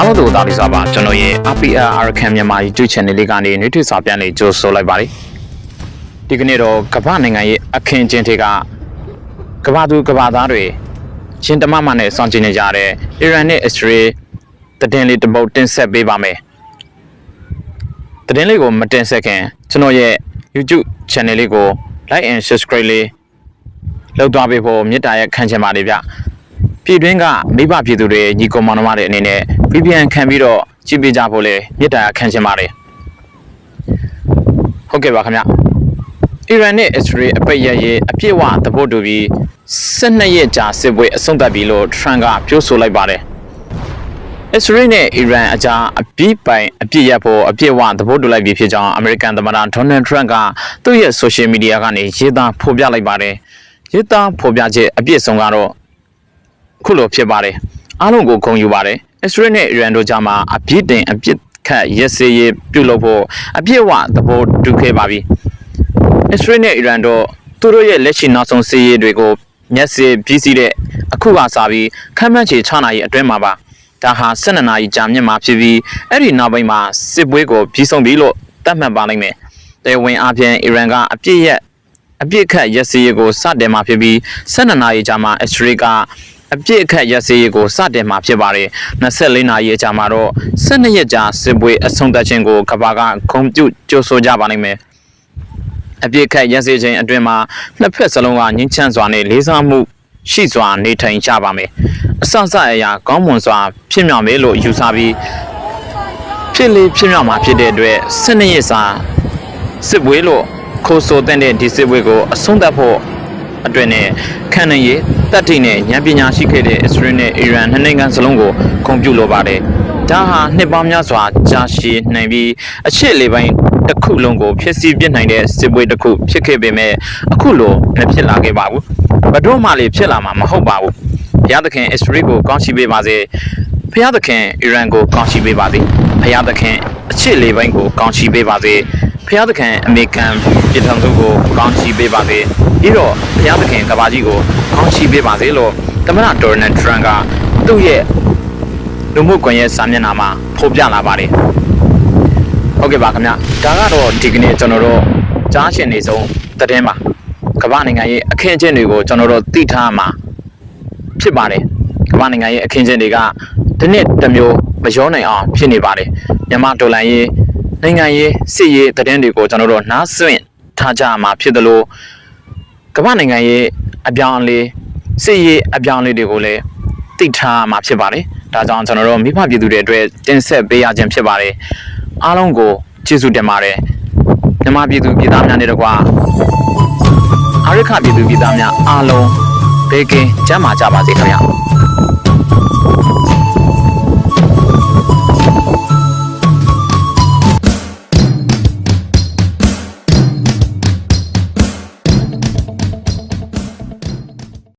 အားလုံးတို့သားလေးစွာပါကျွန်တော်ရဲ့ APR Arkan မြန်မာ YouTube Channel လေးကနေနှွေးထွေးစာပြန်လေးကြိုဆိုလိုက်ပါတယ်ဒီကနေ့တော့ကမ္ဘာနိုင်ငံရဲ့အခင်းကျင်းတွေကကမ္ဘာသူကမ္ဘာသားတွေရှင်တမမနဲ့စောင့်ကြည့်နေကြတဲ့အီရန်နဲ့အစ္စရေးသတင်းလေးတစ်ပုဒ်တင်ဆက်ပေးပါမယ်သတင်းလေးကိုမတင်ဆက်ခင်ကျွန်တော်ရဲ့ YouTube Channel လေးကို Like and Subscribe လေးလုပ်သွားပေးဖို့မေတ္တာရက်ခံချင်ပါတယ်ဗျ ပြည်တွင်းကမိဘပြည်သူတွေညီကောင်မောင်နှမတွေအနေနဲ့ VPN ခံပြီးတော့ကြည့်ပေးကြဖို့လေမေတ္တာရက်ခံချင်ပါတယ်ဟုတ်ကဲ့ပါခင်ဗျအီရန်နဲ့အစ္စရေးအပိတ်ရရေးအပြည့်အဝသဘောတူပြီး12ရက်ကြာစစ်ပွဲအဆုံးသတ်ပြီလို့ထရန့်ကပြောဆိုလိုက်ပါတယ်အစ္စရေးနဲ့အီရန်အကြားအပြည့်ပိုင်အပြည့်ရဖို့အပြည့်အဝသဘောတူလိုက်ပြီဖြစ်ကြောင်းအမေရိကန်သမ္မတဒေါ်နယ်ထရန့်ကသူ့ရဲ့ဆိုရှယ်မီဒီယာကနေရေးသားဖော်ပြလိုက်ပါတယ်ရေးသားဖော်ပြချက်အပြည့်စုံကတော့ ခုလိုဖြစ်ပါတယ်အားလုံးကိုဂုဏ်ယူပါတယ်အစ္စရေးနဲ့အီရန်တို့ကြားမှာအပြစ်တင်အပြစ်ခတ်ရက်စည်ရေးပြုလုပ်ဖို့အပြည့်အဝသဘောတူခဲ့ပါပြီအစ္စရေးနဲ့အီရန်တို့သူတို့ရဲ့လက်ရှိနောက်ဆုံးစီးရေးတွေကိုမျက်စိပြီးစီးတဲ့အခုကစားပြီးခမ်းမန်းချေ6နာရီအတွင်းမှာပါဒါဟာ12နာရီကြာမြင့်မှာဖြစ်ပြီးအဲ့ဒီနောက်ပိုင်းမှာစစ်ပွဲကိုပြီးဆုံးပြီလို့သတ်မှတ်ပါလိမ့်မယ်တေဝင်အပြင်အီရန်ကအပြစ်ရဲ့အပြစ်ခတ်ရက်စည်ရေးကိုစတင်မှာဖြစ်ပြီး12နာရီကြာမှာအစ္စရေးက အပြစ်အခတ်ရက်စည်ရေးကိုစတင်မှာဖြစ်ပါတယ်24နာရီအကြာမှာတော့12ရက်ကြာစစ်ပွဲအဆုံးသတ်ခြင်းကိုကမ္ဘာကဂုဏ်ပြုကြိုဆိုကြပါနိုင်မယ်အပြစ်ခတ်ရက်စည်ခြင်းအတွင်းမှာနှစ်ဖက်စလုံးကငြင်းချမ်းစွာနဲ့လေးစားမှုရှိစွာနေထိုင်ကြပါမယ်အဆအဆအရာကောင်းမွန်စွာဖြစ်မြောက်မယ်လို့ယူဆပြီးဖြစ်လေဖြစ်မြောက်မှာဖြစ်တဲ့အတွက်12ရက်စာစစ်ပွဲလို့ခိုးဆိုတဲ့ဒီစစ်ပွဲကိုအဆုံးသတ်ဖို့အတွင်းနဲ့ခံနိုင်ရည် တက်ထိနဲ့ဉာဏ်ပညာရှိခဲ့တဲ့အစ္စရေးနဲ့အီရန်နှစ်နိုင်ငံစလုံးကိုဂုဏ်ပြုလိုပါတယ်။ဒါဟာနှစ်ပေါင်းများစွာကြာရှည်နိုင်ပြီးအချစ်လေးပိုင်းတစ်ခုလုံးကိုဖြစ်စီပြစ်နိုင်တဲ့စစ်ပွဲတစ်ခုဖြစ်ခဲ့ပေမဲ့အခုလိုမဖြစ်လာခဲ့ပါဘူး။ဘယ်တော့မှလည်းဖြစ်လာမှာမဟုတ်ပါဘူး။ဘုရားသခင်အစ္စရေးကိုကောင်းချီးပေးပါစေ။ဘုရားသခင်အီရန်ကိုကောင်းချီးပေးပါစေ။ဘုရားသခင်အချစ်လေးပိုင်းကိုကောင်းချီးပေးပါစေ။ ဘုရားသခင်အမေရိကန်ပြည်ထောင်စုကိုကောင်းချီးပေးပါစေပြီးတော့ဘုရားသခင်ကဘာကြီးကိုကောင်းချီးပေးပါစေလို့သမ္မတဒေါ်နယ်ထရန့်ကသူ့ရဲ့လူမှုကွန်ရက်စာမျက်နှာမှာဖော်ပြလာပါတယ်ဟုတ်ကဲ့ပါခင်ဗျဒါကတော့ဒီကနေ့ကျွန်တော်တို့ကြားရှင်နေဆုံးသတင်းပါကမ္ဘာနိုင်ငံရဲ့အခင်းအကျင်းတွေကိုကျွန်တော်တို့သိထားမှာဖြစ်ပါတယ်ကမ္ဘာနိုင်ငံရဲ့အခင်းအကျင်းတွေကဒီနှစ်တစ်မျိုးမရောနိုင်အောင်ဖြစ်နေပါတယ်မြန်မာဒေါ်လာရေး နိုင်ငံရေးစစ်ရေးသတင်းတွေကိုကျွန်တော်တို့နားဆွင့်ထားကြမှာဖြစ်တယ်လို့ကမ္ဘာနိုင်ငံရဲ့အပြောင်းအလဲစစ်ရေးအပြောင်းအလဲတွေကိုလည်းသိထားမှာဖြစ်ပါတယ်။ဒါကြောင့်ကျွန်တော်တို့မိဘပြည်သူတွေအတွက်တင်ဆက်ပေးရခြင်းဖြစ်ပါတယ်။အားလုံးကိုကျေးဇူးတင်ပါတယ်။မြန်မာပြည်သူပြည်သားများနဲ့တကွာအာရခပြည်သူပြည်သားများအားလုံးဘေးကင်းကျန်းမာကြပါစေခင်ဗျာ။